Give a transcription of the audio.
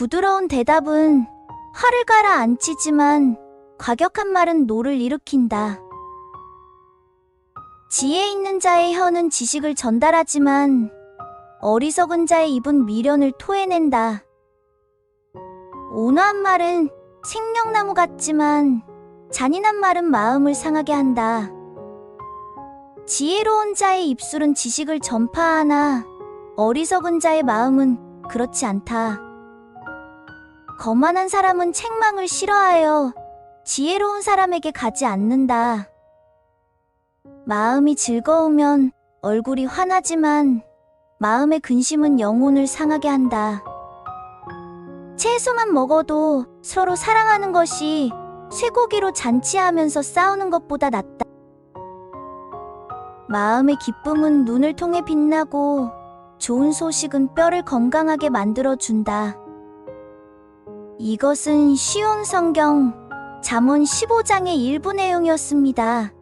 부드러운 대답은 화를 가라앉히지만 과격한 말은 노를 일으킨다. 지혜 있는 자의 혀는 지식을 전달하지만 어리석은 자의 입은 미련을 토해낸다. 온화한 말은 생명나무 같지만 잔인한 말은 마음을 상하게 한다. 지혜로운 자의 입술은 지식을 전파하나 어리석은 자의 마음은 그렇지 않다. 거만한 사람은 책망을 싫어하여 지혜로운 사람에게 가지 않는다. 마음이 즐거우면 얼굴이 환하지만 마음의 근심은 영혼을 상하게 한다. 채소만 먹어도 서로 사랑하는 것이 쇠고기로 잔치하면서 싸우는 것보다 낫다. 마음의 기쁨은 눈을 통해 빛나고 좋은 소식은 뼈를 건강하게 만들어준다. 이것은 쉬운 성경 잠언 15장의 일부 내용이었습니다.